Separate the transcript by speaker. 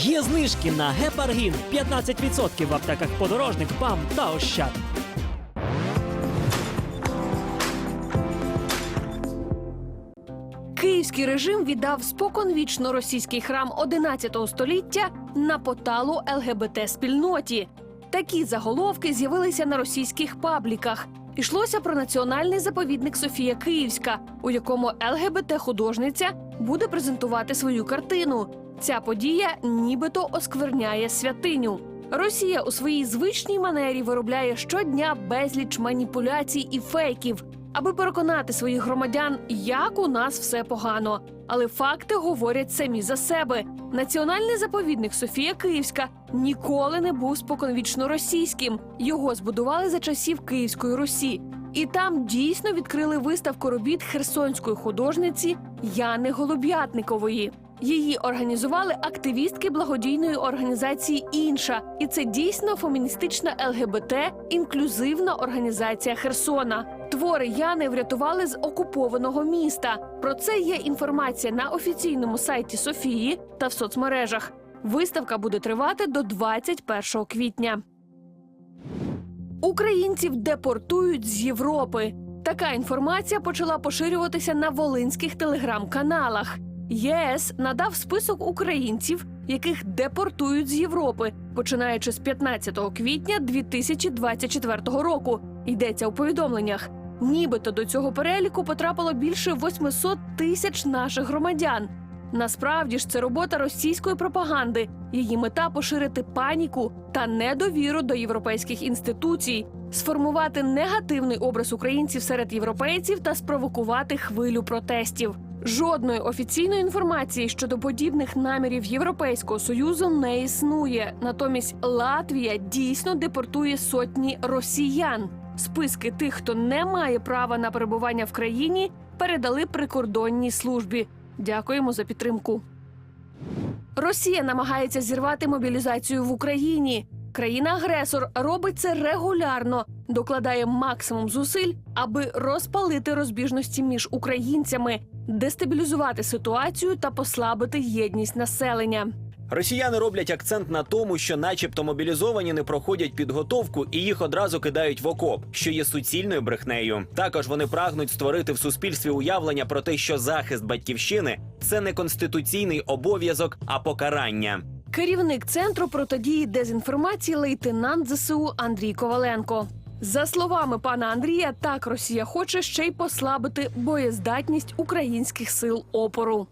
Speaker 1: Є знижки на гепаргін 15% в аптеках подорожник, БАМ та Ощад.
Speaker 2: Київський режим віддав споконвічно російський храм 11 століття на поталу ЛГБТ спільноті. Такі заголовки з'явилися на російських пабліках. Ішлося про національний заповідник Софія Київська, у якому ЛГБТ художниця буде презентувати свою картину. Ця подія нібито оскверняє святиню. Росія у своїй звичній манері виробляє щодня безліч маніпуляцій і фейків, аби переконати своїх громадян, як у нас все погано. Але факти говорять самі за себе. Національний заповідник Софія Київська ніколи не був споконвічно російським. Його збудували за часів Київської Русі. І там дійсно відкрили виставку робіт херсонської художниці Яни Голуб'ятникової. Її організували активістки благодійної організації Інша, і це дійсно феміністична ЛГБТ інклюзивна організація Херсона. Твори Яни врятували з окупованого міста. Про це є інформація на офіційному сайті Софії та в соцмережах. Виставка буде тривати до 21 квітня. Українців депортують з Європи. Така інформація почала поширюватися на волинських телеграм-каналах. ЄС надав список українців, яких депортують з Європи, починаючи з 15 квітня 2024 року. Йдеться у повідомленнях. Нібито до цього переліку потрапило більше 800 тисяч наших громадян. Насправді ж це робота російської пропаганди. Її мета поширити паніку та недовіру до європейських інституцій, сформувати негативний образ українців серед європейців та спровокувати хвилю протестів. Жодної офіційної інформації щодо подібних намірів Європейського союзу не існує. Натомість Латвія дійсно депортує сотні росіян. Списки тих, хто не має права на перебування в країні, передали прикордонній службі. Дякуємо за підтримку. Росія намагається зірвати мобілізацію в Україні. Країна-агресор робить це регулярно, докладає максимум зусиль, аби розпалити розбіжності між українцями, дестабілізувати ситуацію та послабити єдність населення.
Speaker 3: Росіяни роблять акцент на тому, що, начебто, мобілізовані не проходять підготовку і їх одразу кидають в окоп, що є суцільною брехнею. Також вони прагнуть створити в суспільстві уявлення про те, що захист батьківщини це не конституційний обов'язок, а покарання.
Speaker 2: Керівник центру протидії дезінформації лейтенант ЗСУ Андрій Коваленко. За словами пана Андрія, так Росія хоче ще й послабити боєздатність українських сил опору.